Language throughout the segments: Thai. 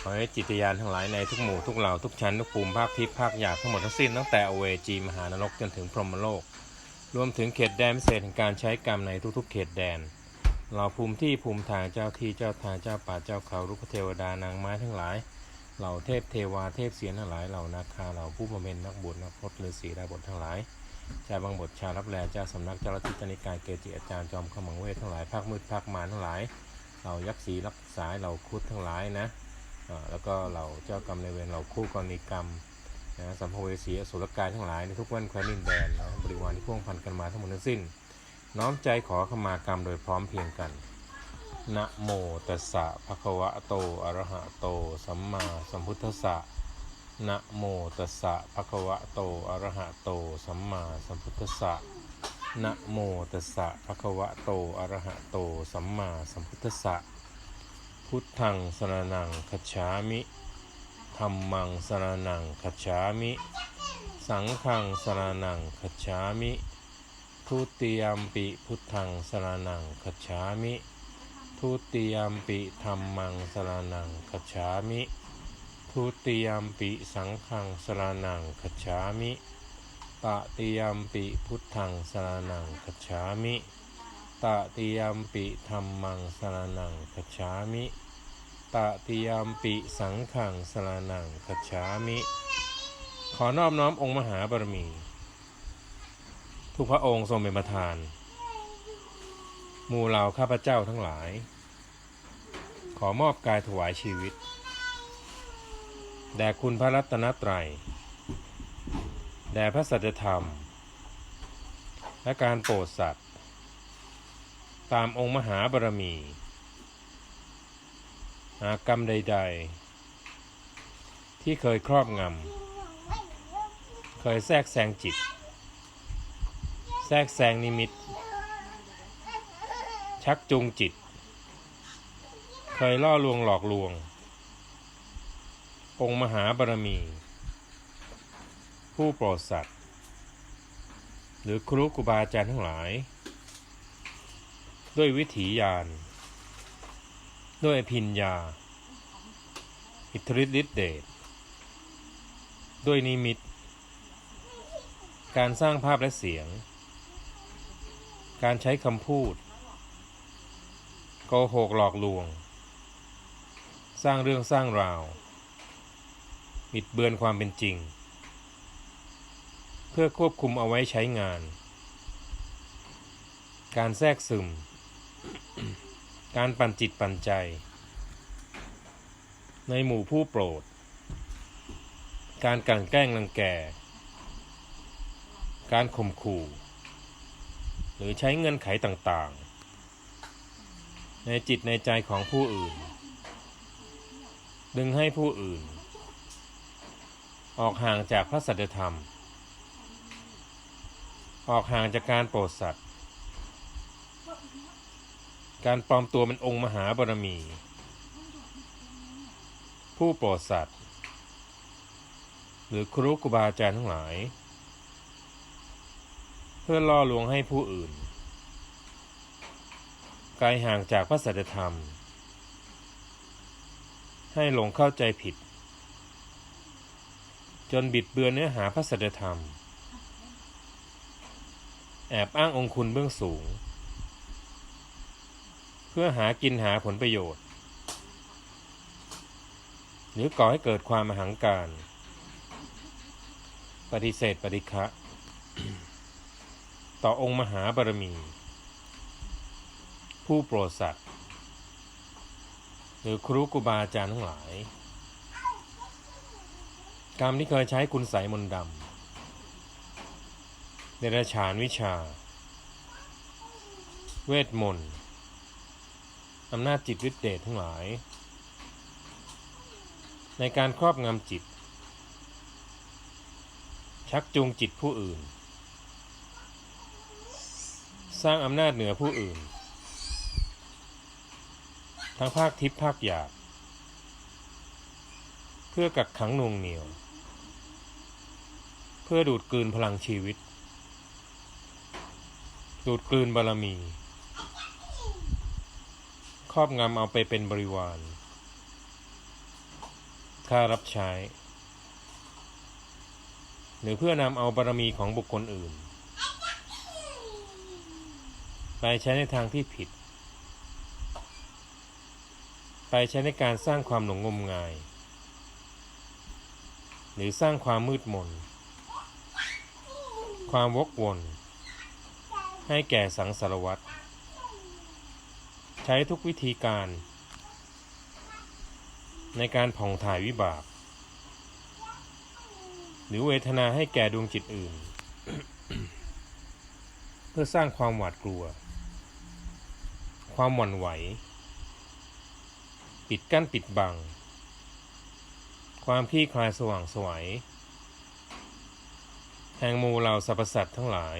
ขอให้จิตยานทั้งหลายในทุกหมู่ทุกเหล่าทุกชั้นทุกภูมิภาคทิพย์ภาคหยาบทั้งหมดทั้งสิ้นตั้งแต่อเวจีมหานรกจนถึงพรหมโลก รวมถึงเขตแดนพิเศษแห่งการใช้กรรมในทุกๆ เขตแดนเราภูมิที่ภูมิทางเจ้าที่เจ้าทางเจ้าป่าเจ้าเขารุกเทวดานางไม้ทั้งหลายเหล่าเทพเทวาเทพเสียนทั้งหลายเหล่านาคาเหล่าผู้บำเพ็ญนักบุญนักพรตฤาษีดาบททั้งหลายชาบางบทชารับแลเจ้าสำนักเจ้าลัทธิจนิกายเกจิอาจารย์จอมขมังเวททั้งหลายภาคมืดภาคมารทั้งหลายเหล่ายักษ์ศรีรักษาเหล่าคุดทั้งหลายนะ แล้วก็เหล่าเจ้ากรรมในเวรเหล่าคู่กรณีกรรมนะสัมภเวสีอสุรกายทั้งหลายในทุกวันแคว้นดินแดนนะบริวารที่พ่วงพันกันมาทั้งหมดทั้งสิ้น น้อมใจขอขมากรรมโดยพร้อมเพียงกันนะโมตัสสะภะคะวะโตอะระหะโต สัมมาสัมพุทธัสสะนะโมตัสสะภะคะวะโตอะระหะโต สัมมาสัมพุทธัสสะนะโมตัสสะภะคะวะโตอะระหะโต สัมมาสัมพุทธัสสะ พุทธังสรนังคัจฉามิธัมมังสรนังคัจฉามิ สังฆังสรนังคัจฉามิ ทุติยมปิพุทธังสรนังคัจฉามิ ทุติยมปิธรรมังสรนังคัจฉามิ ทุติยมปิสังฆังสรนังคัจฉามิตติยมปิพุทธังสรนังคัจฉามิตติยมปิธรรมังสรนังคัจฉามิ ตติยมปิสังฆังสรนังคัจฉามิ ขอนอบน้อมองค์มหาบารมี ทุกพระองค์ทรงเป็นประธาน มูเหล่าข้าพเจ้าทั้งหลาย ขอมอบกายถวายชีวิต แด่คุณพระรัตนตรัย แด่พระสัจธรรม และการโปรดสัตว์ ตามองค์มหาบารมี หากรรมใด ๆ ที่เคยครอบงำ เคยแทรกแซงจิต แทรกแซงนิมิต ชักจูงจิต เคยล่อลวงหลอกลวง องค์มหาบารมี ผู้โปรดสัตว์ หรือครูกุบาอาจารย์ทั้งหลาย ด้วยวิถียาน ด้วยอภิญญา อิทธิฤทธิฤทธิเดชด้วยนิมิต การสร้างภาพและเสียง การใช้คำพูด โกหกหลอกลวง สร้างเรื่องสร้างราว บิดเบือนความเป็นจริง เพื่อควบคุมเอาไว้ใช้งาน การแทรกซึม การปั่นจิตปั่นใจ ในหมู่ผู้โปรด การกลั่นแกล้งรังแก การข่มขู่ หรือใช้เงื่อนไขต่างๆ ในจิตในใจของผู้อื่น ดึงให้ผู้อื่น ออกห่างจากพระสัจธรรม ออกห่างจากการโปรดสัตว์ การปลอมตัวเป็นองค์มหาบารมี ผู้โปรดสัตว์ หรือครูกุบาอาจารย์ทั้งหลาย เพื่อล่อลวงให้ผู้อื่นไกลห่างจากพระสัจธรรม ให้หลงเข้าใจผิด จนบิดเบือนเนื้อหาพระสัจธรรม แอบอ้างองคุณเบื้องสูง เพื่อหากินหาผลประโยชน์ หรือก่อให้เกิดความมหังการ ปฏิเสธปฏิฆะต่อองค์มหาบารมี ผู้โปรดสัตว์ หรือครูกุบาอาจารย์ทั้งหลาย กรรมที่เคยใช้คุณใสยมนดำเดรัจฉานวิชา เวทมนต์ อำนาจจิตฤทธิเดชทั้งหลาย ในการครอบงำจิต ชักจูงจิตผู้อื่น สร้างอำนาจเหนือผู้อื่น ทั้งภาคทิพย์ภาคหยาบเพื่อกักขังนวงเหนียว เพื่อดูดกลืนพลังชีวิต ดูดกลืนบารมี ครอบงำเอาไปเป็นบริวาร ค่ารับใช้ หรือเพื่อนำเอาบารมีของบุคคลอื่น ไปใช้ในทางที่ผิด ไปใช้ในการสร้างความหลงงมงาย หรือสร้างความมืดมน ความวกวน ให้แก่สังสารวัตร ใช้ทุกวิธีการ ในการผ่องถ่ายวิบาก หรือเวทนาให้แก่ดวงจิตอื่น เพื่อสร้างความหวาดกลัว ความหวั่นไหว ปิดกั้นปิดบัง ความคลี่คลายสว่างสวย แห่งมูเหล่าสรรพสัตว์ทั้งหลาย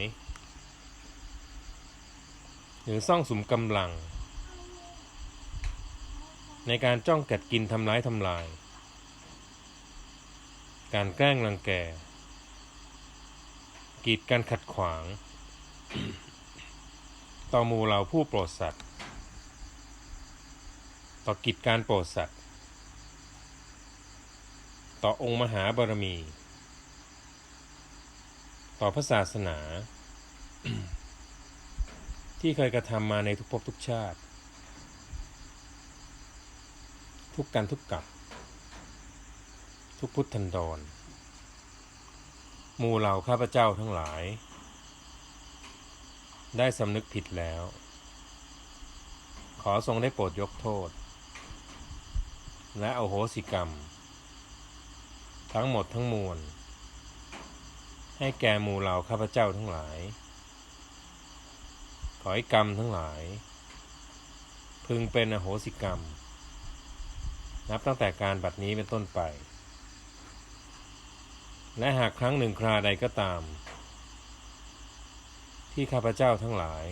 หรือซ่องสุมกำลัง ในการจ้องกัดกินทำร้ายทำลาย การแกล้งรังแก กีดกันขัดขวาง ต่อมูเหล่าผู้โปรดสัตว์ ต่อกิจการโปรดสัตว์ ต่อองค์มหาบารมี ต่อพระศาสนา ที่เคยกระทำมาในทุกภพทุกชาติ ทุกการทุกกับ ทุกพุทธันดรหมู่เหล่าข้าพเจ้าทั้งหลาย ได้สำนึกผิดแล้ว ขอทรงได้โปรดยกโทษ และเอาโหสิกรรม ทั้งหมดทั้งมวล ให้แก่หมู่เหล่าข้าพเจ้าทั้งหลาย ขอให้กรรมทั้งหลาย พึงเป็นอโหสิกรรม นับตั้งแต่การบัดนี้เป็นต้นไป และหากครั้งหนึ่งคราใดก็ตาม ที่ข้าพเจ้าทั้งหลาย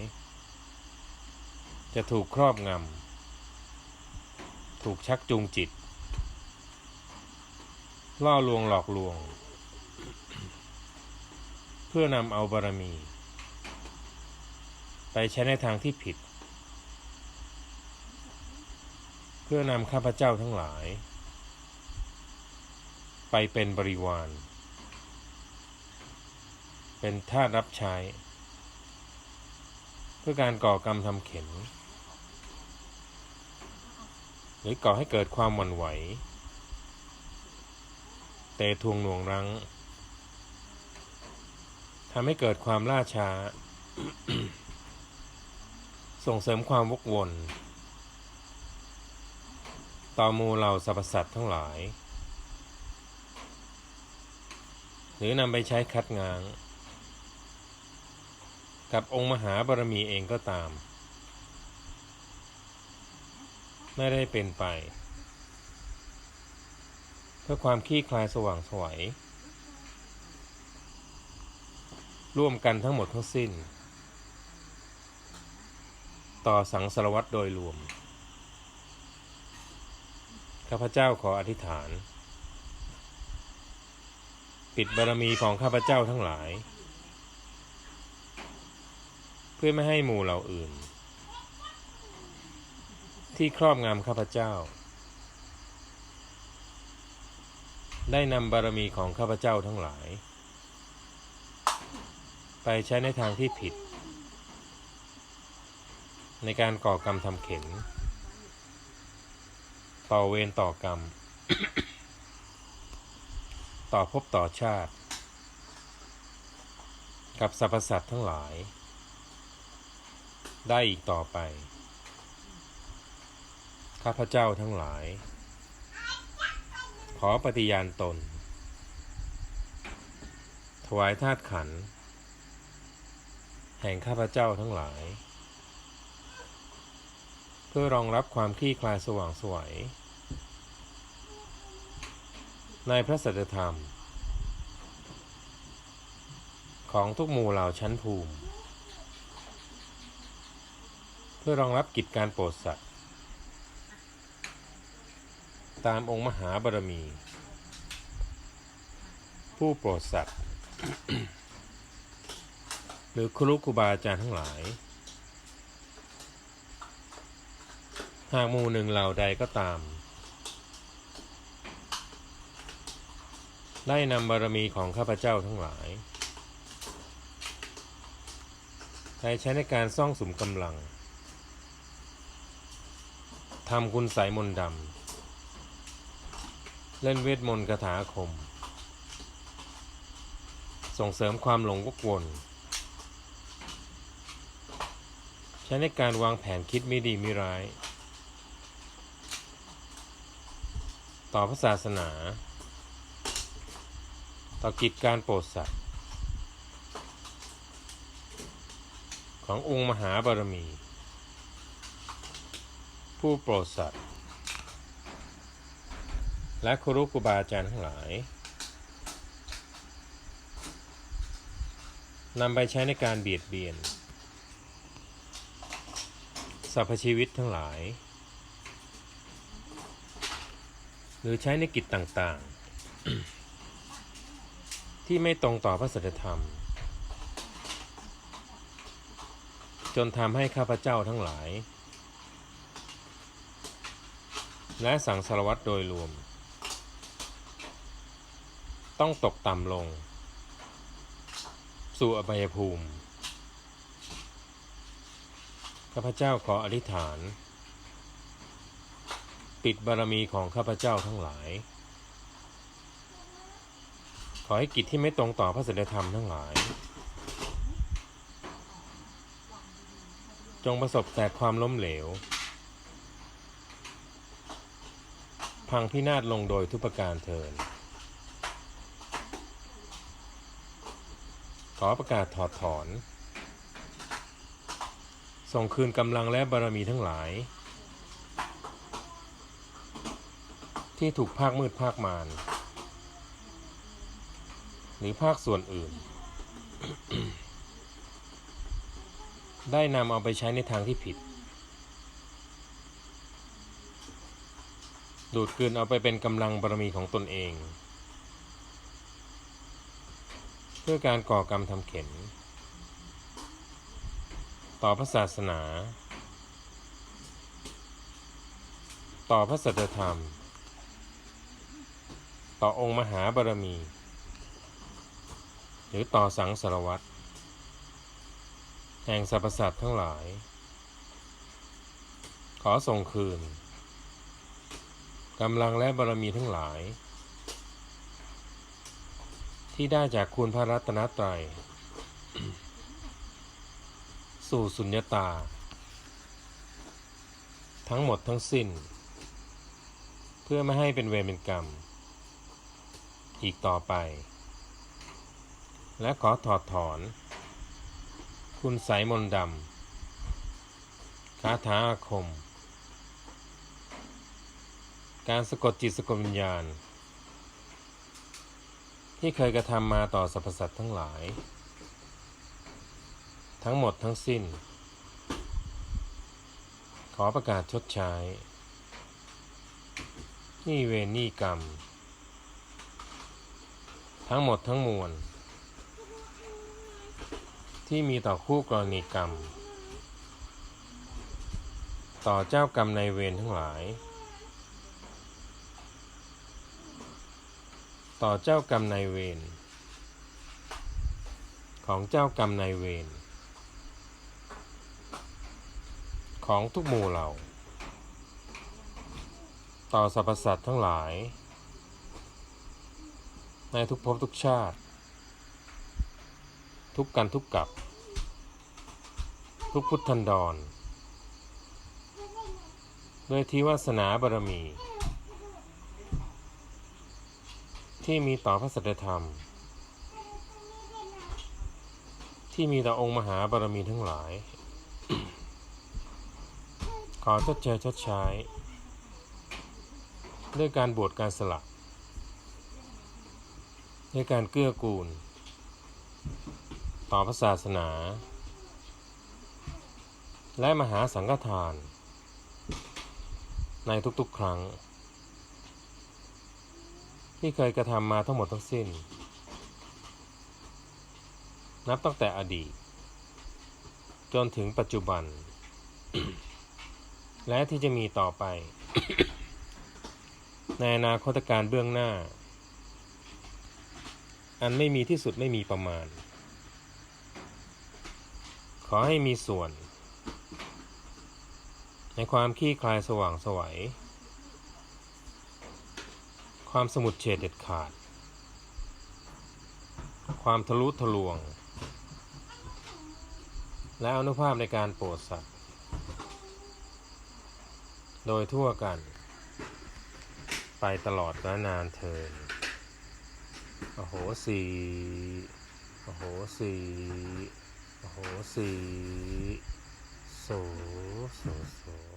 จะถูกครอบงำ ถูกชักจูงจิต ล่อลวงหลอกลวง เพื่อนำเอาบารมี ไปใช้ในทางที่ผิด เพื่อนำข้าพเจ้าทั้งหลาย ไปเป็นบริวาร เป็นทาสรับใช้ เพื่อการก่อกรรมทำเข็นหรือก่อให้เกิดความหวั่นไหวเตะทวงหน่วงรั้งทำให้เกิดความล่าช้า ส่งเสริมความวกวน ต่อมูเหล่าสรรพสัตว์ทั้งหลาย หรือนำไปใช้คัดง้าง กับองค์มหาบารมีเองก็ตาม ไม่ได้เป็นไป เพื่อความคลี่คลายสว่างสวยร่วมกันทั้งหมดทั้งสิ้น ต่อสังสารวัตรโดยรวม ข้าพเจ้าขออธิษฐาน ปิดบารมีของข้าพเจ้าทั้งหลาย เพื่อไม่ให้หมู่เหล่าอื่น ที่ครอบงำข้าพเจ้า ได้นำบารมีของข้าพเจ้าทั้งหลาย ไปใช้ในทางที่ผิด ในการก่อกรรมทำเข็น ต่อเวรต่อกรรม ต่อภพต่อชาติ กับสรรพสัตว์ทั้งหลาย ได้อีกต่อไป ข้าพเจ้าทั้งหลาย ขอปฏิญาณตน ถวายธาตุขันธ์แห่งข้าพเจ้าทั้งหลายเพื่อรองรับความคลี่คลายสว่างสวย ในพระสัจธรรม ของทุกหมู่เหล่าชั้นภูมิ เพื่อรองรับกิจการโปรดสัตว์ ตามองค์มหาบารมี ผู้โปรดสัตว์ หรือครูครูบาอาจารย์ทั้งหลาย หากหมู่หนึ่งเหล่าใดก็ตาม ได้นำบารมีของข้าพเจ้าทั้งหลายไปใช้ในการซ่องสุมกำลังทำคุณสายมนต์ดำ เล่นเวทมนต์คาถาอาคม ส่งเสริมความหลงวกวน ใช้ในการวางแผนคิดไม่ดีไม่ร้าย ต่อพระศาสนา ต่อกิจการโปรดสัตว์ขององค์มหาบารมี ผู้โปรดสัตว์และครูครูบาอาจารย์ทั้งหลายนำไปใช้ในการเบียดเบียนสรรพชีวิตทั้งหลาย หรือใช้ในกิจต่าง ๆ ที่ไม่ตรงต่อพระสัจธรรม จนทำให้ข้าพเจ้าทั้งหลาย และสังสารวัตรโดยรวม ต้องตกต่ำลง สู่อบายภูมิ ข้าพเจ้าขออธิษฐาน ปิดบารมีของข้าพเจ้าทั้งหลาย ขอให้กิจที่ไม่ตรงต่อพระสัจธรรมทั้งหลาย จงประสบแต่ความล้มเหลว พังพินาศลงโดยทุกประการเทิน ขอประกาศถอดถอน ส่งคืนกำลังและบารมีทั้งหลาย ที่ถูกภาคมืดภาคมาร หรือภาคส่วนอื่น ได้นำเอาไปใช้ในทางที่ผิด ดูดกลืนเอาไปเป็นกำลังบารมีของตนเอง เพื่อการก่อกรรมทำเข็น ต่อพระศาสนา ต่อพระสัจธรรม ต่อองค์มหาบารมี หรือต่อสังสารวัตรแห่งสรรพสัตว์ทั้งหลาย ขอส่งคืนกำลังและบารมีทั้งหลาย ที่ได้จากคุณพระรัตนตรัย สู่สุญญตา ทั้งหมดทั้งสิ้น เพื่อไม่ให้เป็นเวรเป็นกรรม อีกต่อไป และขอถอดถอน คุณสายมนดำคาถาอาคม การสะกดจิตสะกดวิญญาณ ที่เคยกระทำมาต่อสรรพสัตว์ทั้งหลาย ทั้งหมดทั้งสิ้น ขอประกาศชดใช้หนี่เวรนี่กรรม ทั้งหมดทั้งมวล ที่มีต่อคู่กรณีกรรม ต่อเจ้ากรรมในายเวรทั้งหลาย ต่อเจ้ากรรมนายเวรของเจ้ากรรมนายเวรของทุกหมู่เหล่า ต่อสรรพสัตว์ทั้งหลาย ในทุกภพทุกชาติ ทุกกันทุกกับ ทุกพุทธันดรด้วยที่วาสนาบารมี ที่มีต่อพระสัจธรรม ที่มีต่อองค์มหาบารมีทั้งหลาย ขอชดเชยชดใช้ ด้วยการบวชการสละด้วยการเกื้อกูล ต่อพระศาสนา และมหาสังฆทาน ในทุกๆครั้ง ที่เคยกระทำมาทั้งหมดทั้งสิ้น นับตั้งแต่อดีต จนถึงปัจจุบัน และที่จะมีต่อไป ในอนาคตการเบื้องหน้า อันไม่มีที่สุดไม่มีประมาณ ขอให้มีส่วน ในความขี้คลายสว่างสวัย ความสมุดเฉดเด็ดขาด ความทะลุทะลวง และอนุภาพในการโปรดสัตว์ โดยทั่วกัน ไปตลอดกาลนานเทินโอ้โหสีโอ้โหสี โหสีโสโสโส